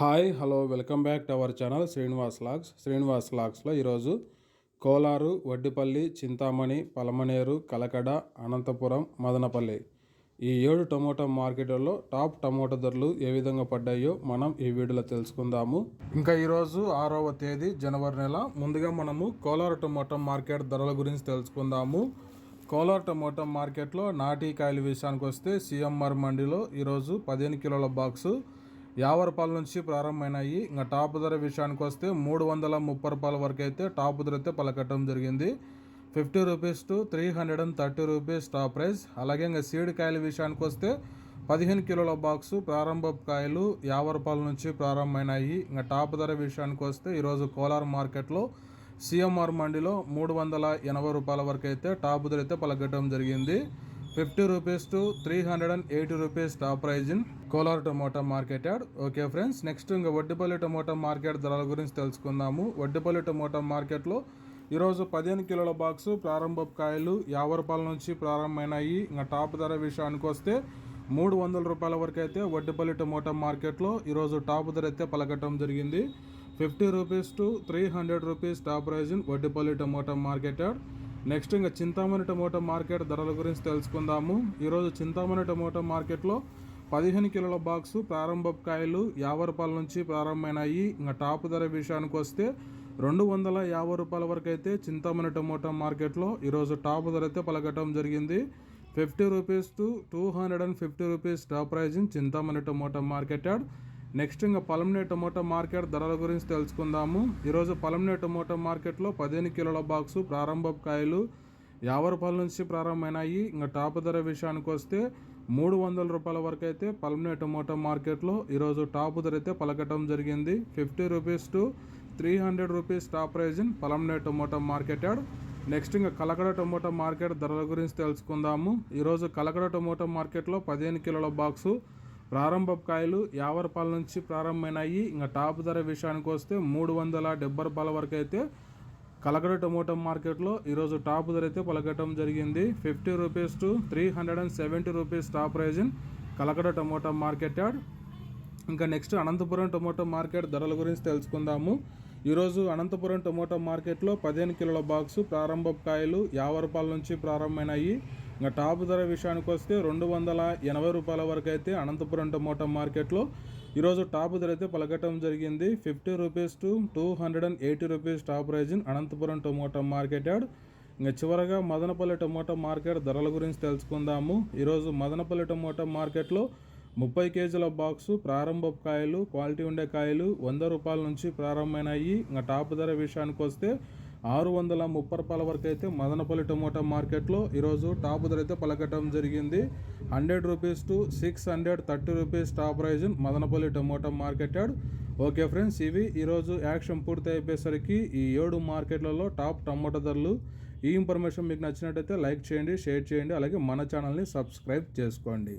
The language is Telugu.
Hi hello welcome back to our channel Srinivas logs. Srinivas లాగ్స్లో ఈరోజు కోలారు వడ్డిపల్లి చింతామణి పలమనేరు కలకడ అనంతపురం మదనపల్లి ఈ ఏడు టమోటా మార్కెట్లలో టాప్ టమోటా ధరలు ఏ విధంగా పడ్డాయో మనం ఈ వీడియోలో తెలుసుకుందాము. ఇంకా ఈరోజు ఆరవ తేదీ జనవరి నెల. ముందుగా మనము కోలారు టమోటా మార్కెట్ ధరల గురించి తెలుసుకుందాము. కోలార్ టమోటా మార్కెట్లో నాటికాయలు విషయానికి వస్తే సిఎంఆర్ మండిలో ఈరోజు పదిహేను కిలోల బాక్సు యాభై రూపాయల నుంచి ప్రారంభమైనాయి. ఇంకా టాప్ ధర విషయానికి వస్తే మూడు వందల ముప్పై రూపాయల వరకు అయితే టాప్ ధర అయితే పలకట్టడం జరిగింది. Fifty rupees to three hundred and thirty rupees top price. అలాగే ఇంకా సీడ్ కాయల విషయానికి వస్తే పదిహేను కిలోల బాక్సు ప్రారంభ కాయలు యాభై రూపాయల నుంచి ప్రారంభమైనాయి. ఇంకా టాప్ ధర విషయానికి వస్తే ఈరోజు కోలార్ మార్కెట్లో సిఎంఆర్ మండిలో మూడు వందల ఎనభై రూపాయల వరకు అయితే టాప్ ధర అయితే పలకట్టడం జరిగింది. Fifty rupees to three hundred and eighty rupees top price in Kolar tomato market yard. Okay friends next ఇంకా వడ్డిపల్లి టమోటా మార్కెట్ ధరల గురించి తెలుసుకుందాము. వడ్డిపల్లి టమోటా మార్కెట్లో ఈరోజు పదిహేను కిలోల బాక్సు ప్రారంభ కాయలు యాభై రూపాయల నుంచి ప్రారంభమైనాయి. ఇంకా టాప్ ధర విషయానికి వస్తే మూడు వందల రూపాయల వరకు అయితే వడ్డిపల్లి టమోటా మార్కెట్లో ఈరోజు టాప్ ధర అయితే పలకటం జరిగింది. Fifty rupees to three hundred rupees top price in Vaddipalli tomato market yard. Next ఇంకా చింతామణి టమోటా మార్కెట్ ధరల గురించి తెలుసుకుందాము. ఈరోజు చింతామణి టమోటా మార్కెట్లో పదిహేను కిలోల బాక్సు ప్రారంభ కాయలు యాభై రూపాయల నుంచి ప్రారంభమైనాయి. ఇంకా టాప్ ధర విషయానికి వస్తే రెండు వందల యాభై రూపాయల వరకు అయితే చింతామణి టమోటా మార్కెట్లో ఈరోజు టాప్ ధర అయితే పలకటం జరిగింది. Fifty rupees to two hundred and fifty rupees top pricing Chintamani tomato market yard. Next ఇంకా పలంనే టొమాటో మార్కెట్ ధరల గురించి తెలుసుకుందాము. ఈరోజు పలంనే టొమాటో మార్కెట్లో పదిహేను కిలోల బాక్సు ప్రారంభ కాయలు యాభై రూపాయల నుంచి ప్రారంభమైనాయి. ఇంకా టాప్ ధర విషయానికి వస్తే మూడు వందల రూపాయల వరకు అయితే పలంనే టొమాటో మార్కెట్లో ఈరోజు టాప్ ధర అయితే పలకటం జరిగింది. Fifty rupees to three hundred rupees top price in Palamaner tomato market yard. Next ఇంకా కలకడ టొమాటో మార్కెట్ ధరల గురించి తెలుసుకుందాము. ఈరోజు కలకడ టొమాటో మార్కెట్లో పదిహేను కిలోల బాక్సు ప్రారంభ కాయలు యాభై రూపాయల నుంచి ప్రారంభమైనాయి. ఇంకా టాప్ ధర విషయానికి వస్తే మూడు వందల డెబ్బై రూపాయల వరకు అయితే కలకడ టొమాటో మార్కెట్లో ఈరోజు టాప్ ధర అయితే పలకటం జరిగింది. Fifty rupees to three hundred and seventy rupees top price in Kalakada tomato market yard. ఇంకా నెక్స్ట్ అనంతపురం టొమాటో మార్కెట్ ధరల గురించి తెలుసుకుందాము. ఈరోజు అనంతపురం టొమాటో మార్కెట్లో పదిహేను కిలోల బాక్సు ప్రారంభ కాయలు యాభై రూపాయల నుంచి ప్రారంభమైనాయి. ఇంకా టాప్ ధర విషయానికి వస్తే రెండు వందల ఎనభై రూపాయల వరకు అయితే అనంతపురం టమోటా మార్కెట్లో ఈరోజు టాప్ ధర అయితే పలకటం జరిగింది. Fifty rupees to two hundred and eighty rupees top price in Anantapuram tomato market yard ఇంకా చివరగా మదనపల్లి టమోటా మార్కెట్ ధరల గురించి తెలుసుకుందాము. ఈరోజు మదనపల్లి టమోటా మార్కెట్లో ముప్పై కేజీల బాక్సు ప్రారంభ కాయలు క్వాలిటీ ఉండే కాయలు వంద రూపాయల నుంచి ప్రారంభమైనాయి. ఇంకా టాప్ ధర విషయానికి వస్తే ఆరు వందల ముప్పై రూపాయల వరకు అయితే మదనపల్లి టమోటా మార్కెట్లో ఈరోజు టాప్ ధర అయితే పలకటం జరిగింది. Hundred rupees to six hundred thirty rupees top price Madanapalle tomato market yard. Okay friends ఇవి ఈరోజు యాక్షన్ పూర్తి అయిపోయేసరికి ఈ ఏడు మార్కెట్లలో టాప్ టమోటా ధరలు. ఈ ఇన్ఫర్మేషన్ మీకు నచ్చినట్టయితే లైక్ చేయండి షేర్ చేయండి అలాగే మన ఛానల్ని సబ్స్క్రైబ్ చేసుకోండి.